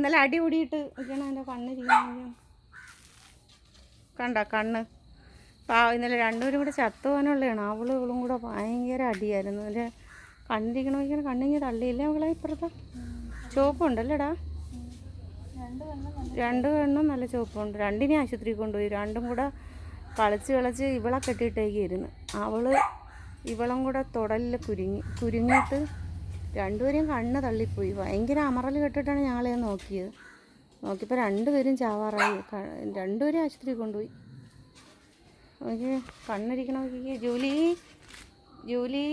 ഇന്നലെ അടി കൂടിയിട്ട് ഇരിക്കണം എന്റെ കണ്ണിരിക്കണം കണ്ട കണ്ണ്? പാ ഇന്നലെ രണ്ടുപേരും കൂടെ ചത്തുപോകാനുള്ളതാണ്. അവളും ഇവളും കൂടെ ഭയങ്കര അടിയായിരുന്നു. എന്റെ കണ്ണിരിക്കണമെങ്കിൽ കണ്ണിങ്ങി തള്ളിയില്ലേ അവളെ ഇപ്പുറത്തെ? ചുവപ്പുണ്ടല്ലേടാ രണ്ട് കണ്ണും നല്ല കണ്ണും ചുവപ്പുണ്ട് രണ്ടിനെ ആശുപത്രിയിൽ കൊണ്ടുപോയി. രണ്ടും കൂടെ കളിച്ച് കളിച്ച് ഇവളെ കെട്ടിയിട്ടേക്കായിരുന്നു അവൾ ഇവളും കൂടെ തുടലിൽ കുരുങ്ങി കുരുങ്ങിയിട്ട് രണ്ടുപേരെയും കണ്ണ് തള്ളിപ്പോയി. ഭയങ്കര അമറൽ കെട്ടിട്ടാണ് ഞങ്ങളെ നോക്കിയത്. നോക്കിയപ്പോൾ രണ്ടുപേരും ചാവാറായി. രണ്ടുപേരും ആശുപത്രി കൊണ്ടുപോയി. നോക്കി കണ്ണിരിക്കണ നോക്കി. Julie Julie.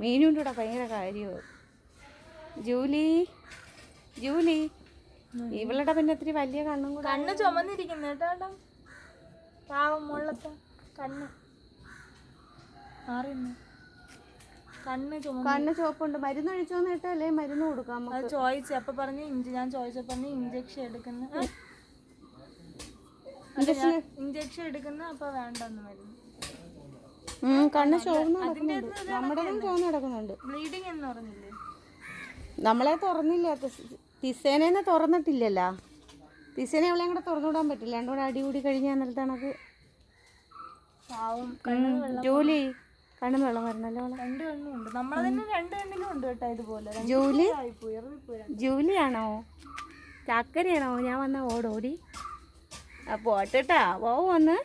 മീനുണ്ടോടാ ഭയങ്കര കാര്യമാണ് ജൂലി ജൂലി. ഇവളുടെ പിന്നെ ഇത്തിരി വലിയ കണ്ണും കൂടെ കണ്ണ് ചുമന്നിരിക്കുന്നു കേട്ടോ. പാവം മുള്ളത്തെ കണ്ണ്. മാറിന്ന് കണ്ണ് കണ്ണ് ചുവപ്പുണ്ട് മരുന്ന് ഒഴിച്ചോന്ന് കേട്ടല്ലേ മരുന്ന് കൊടുക്കാം അത് ചോദിച്ചു അപ്പൊ പറഞ്ഞ് ഇഞ്ചി ഞാൻ ചോദിച്ചപ്പോ പറഞ്ഞ് ഇഞ്ചക്ഷൻ എടുക്കുന്ന. ഇഞ്ചക്ഷൻ എടുക്കുന്ന അപ്പൊ വേണ്ടെന്ന് മരുന്ന് കണ്ണ് ചുവന്ന് നടക്കുന്നുണ്ട്. നമ്മുടെതും ചുവന്ന് നടക്കുന്നുണ്ട്. ബ്ലീഡിങ് എന്ന് പറഞ്ഞില്ലേ? നമ്മളെ തുറന്നില്ല. തിസ്- തിസേനെ തുറന്നിട്ടില്ലല്ലോ. തിസേനെ അവളെ കൂടെ തുറന്നുവിടാൻ പറ്റില്ല. രണ്ടും കൂടെ അടി കൂടി കഴിഞ്ഞാൽ അന്നേരത്തെ കണക്ക് ജൂലി. കണ്ണിന് വെള്ളം വരണല്ലോ രണ്ട് കണ്ണും ഉണ്ട്. നമ്മൾ തന്നെ രണ്ട് കണ്ണിലും ഉണ്ട് കേട്ടോ ഇതുപോലെ. ജൂലി. ജൂലിയാണോ? ചക്കരയാണോ? ഞാൻ വന്ന ഓടോടി പോട്ടെട്ടാ വാവു വന്ന്.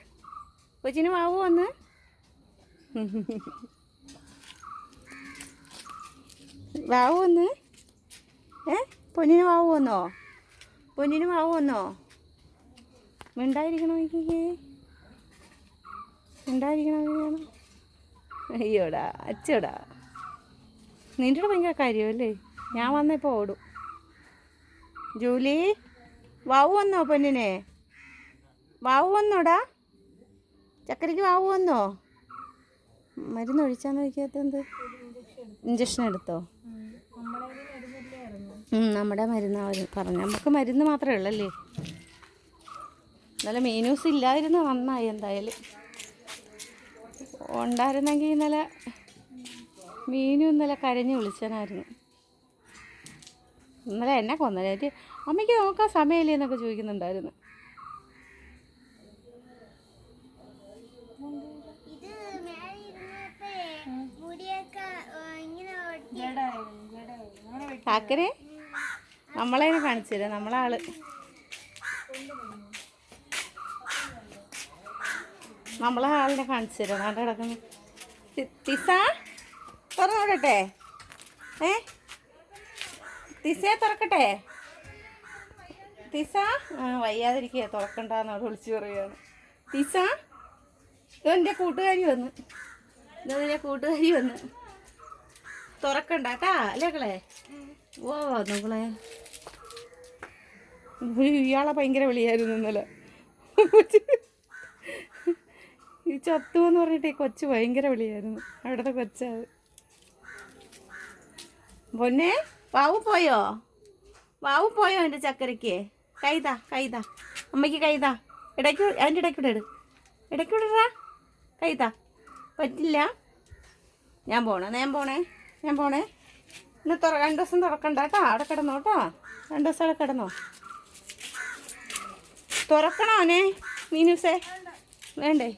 കൊച്ചിന് വാവു വന്ന്. വാവു വന്ന്. ഏ? പൊന്നിന് വാവു വന്നോ? പൊന്നിന് വാവു വന്നോ? മിണ്ടായിരിക്കണോ മിണ്ടായിരിക്കണോ അയ്യോടാ അച്ചോടാ. നിന്റെ കൂടെ ഭയങ്കര കാര്യമല്ലേ ഞാൻ വന്നപ്പോൾ ഓടും. ജൂലി വാവു വന്നോ പൊന്നിനെ? വാവു വന്നോടാ? ചക്കരയ്ക്ക് വാവു വന്നോ? മരുന്ന് ഒഴിച്ചാന്ന് നോക്കിയാത്തെന്ത് ഇഞ്ചക്ഷൻ എടുത്തോ? നമ്മുടെ മരുന്ന് അവർ പറഞ്ഞു. നമുക്ക് മരുന്ന് മാത്രമേ ഉള്ളല്ലേ? നല്ല മീനൂസ് ഇല്ലായിരുന്നു നന്നായി എന്തായാലും. ഉണ്ടായിരുന്നെങ്കിൽ ഇന്നലെ മീനും ഇന്നലെ കരഞ്ഞ് വിളിച്ചനായിരുന്നു ഇന്നലെ എന്നെ കൊന്നേറ്റ് അമ്മയ്ക്ക് നോക്കാൻ സമയമില്ലേ എന്നൊക്കെ ചോദിക്കുന്നുണ്ടായിരുന്നു. ഇത് മേലെ കാണിച്ചു മുടിയൊക്കെ ഏ, നമ്മളെ ആളിനെ കാണിച്ചു തരാം. അവിടെ കിടക്കുന്നു. തിസ തുറന്നോടട്ടെ ഏ? തിസയെ തുറക്കട്ടെ. തിസ? വയ്യാതിരിക്കുക തുറക്കണ്ടെന്ന് അവിടെ വിളിച്ചു പറയുകയാണ് തിസ? എന്റെ കൂട്ടുകാരി വന്ന്. എന്റെ കൂട്ടുകാരി വന്ന്. തുറക്കണ്ട കേട്ടാ അല്ലേ കളെ ഓ നോക്കളെ ഇയാളെ ഭയങ്കര വിളിയായിരുന്നു ഇന്നലെ. ഈ ചത്തു എന്ന് പറഞ്ഞിട്ട് ഈ കൊച്ചു ഭയങ്കര വിളിയായിരുന്നു. അവിടുത്തെ കൊച്ചത് പൊന്നെ വാവു പോയോ? വാവു പോയോ എന്റെ ചക്കരയ്ക്ക്? കൈതാ കൈതാ അമ്മയ്ക്ക് കൈതാ ഇടയ്ക്ക് അതിന്റെ ഇടയ്ക്കൂടെ ഇട്. ഇടയ്ക്കൂടെ ഇടാ കൈതാ പറ്റില്ല. ഞാൻ പോണേ ഞാൻ പോണേ ഞാൻ പോണേ. ഇന്ന് തുറ രണ്ട് ദിവസം തുറക്കണ്ട കേട്ടോ അവിടെ കിടന്നോ കേട്ടോ. രണ്ട് ദിവസം അവിടെ കിടന്നോ. തുറക്കണോ അവനെ മീനൂസേ? വേണ്ടേ?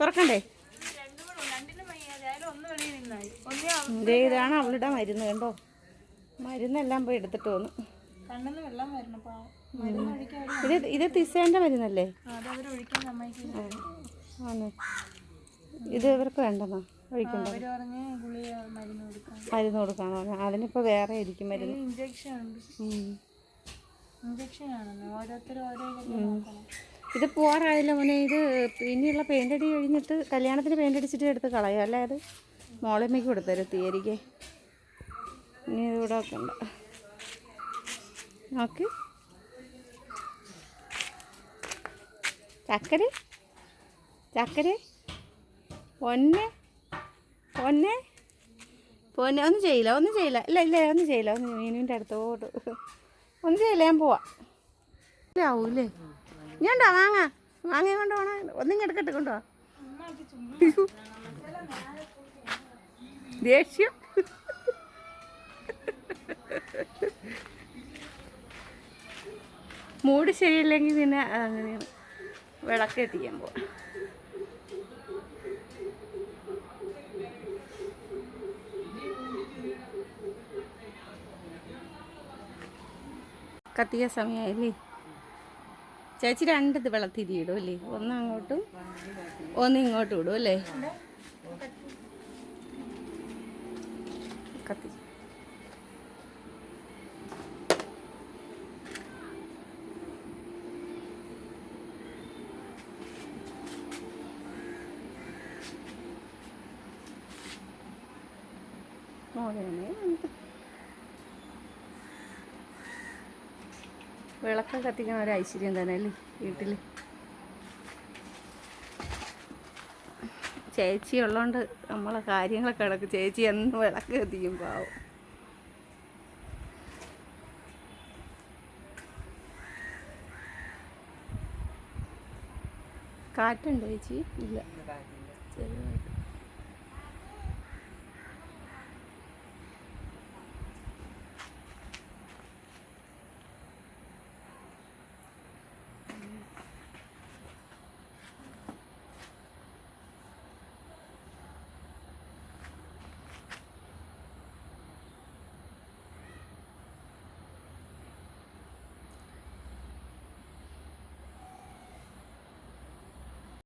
തുറക്കണ്ടേ? ഇതേ ഇതാണ് അവളുടെ മരുന്ന് കണ്ടോ? മരുന്നെല്ലാം പോയി എടുത്തിട്ട് വന്നു. ഇത് ഇത് തിസേന്റെ മരുന്നല്ലേ? ആണ്. ഇത് ഇവർക്ക് വേണ്ടെന്നാ? ഒഴിക്കണ്ട? മരുന്ന് കൊടുക്കാൻ. അതിനിപ്പോ കൊടുക്കാന്ന് പറഞ്ഞു അതിനിപ്പോൾ വേറെ ആയിരിക്കും മരുന്ന്. ഇത് പോറായല്ലോ മോനെ ഇത് ഇനിയുള്ള പെയിന്റ് അടി കഴിഞ്ഞിട്ട് കല്യാണത്തിന് പെയിന്റ് അടിച്ചിട്ട് എടുത്ത് കളയാം. അല്ലേ അത്? മോളമ്മയ്ക്ക് കൊടുത്തരും തീയരിക്ക് ഇനി ഇതിവിടെ വെക്കണ്ട. നോക്ക്. ചക്കര? ചക്കര? പൊന്നെ? പൊന്നെ? പൊന്നെ. ഒന്നും ചെയ്യില്ല ഒന്നും ചെയ്യില്ല. ഇല്ല ഇല്ല ഒന്നും ചെയ്യില്ല. ഒന്ന് മീനുവിന്റെ അടുത്തോട്ട്. ഒന്നും ചെയ്യില്ല ഞാൻ പോവാം. ആവൂലേ ഇഞ്ഞുണ്ടോ മാങ്ങ മാങ്ങ കൊണ്ട് പോണ ഒന്നും എടുക്കട്ടെ കൊണ്ടോ ദേഷ്യം. മൂട് ശരിയില്ലെങ്കിൽ പിന്നെ അങ്ങനെയാണ് വിളക്ക് എത്തിക്കാൻ പോവാം. കത്തിയ സമയമായില്ലേ? ചേച്ചി രണ്ട് ഇത് വെള്ളത്തിരി ഇടും അല്ലേ? ഒന്ന് അങ്ങോട്ടും ഒന്ന് ഇങ്ങോട്ടും ഇടും അല്ലേ? കത്തി. മോളിയാണേ വിളക്ക കത്തിക്കുന്ന ഒരു ഐശ്വര്യം തന്നെ അല്ലേ വീട്ടിൽ ചേച്ചി ഉള്ളതുകൊണ്ട് നമ്മളെ കാര്യങ്ങളൊക്കെ കിടക്കും ചേച്ചി എന്ന് വിളക്ക് കത്തിക്കും പാവം. കാറ്റുണ്ടോ ചേച്ചി? ഇല്ല. ചെറുതായിട്ട്.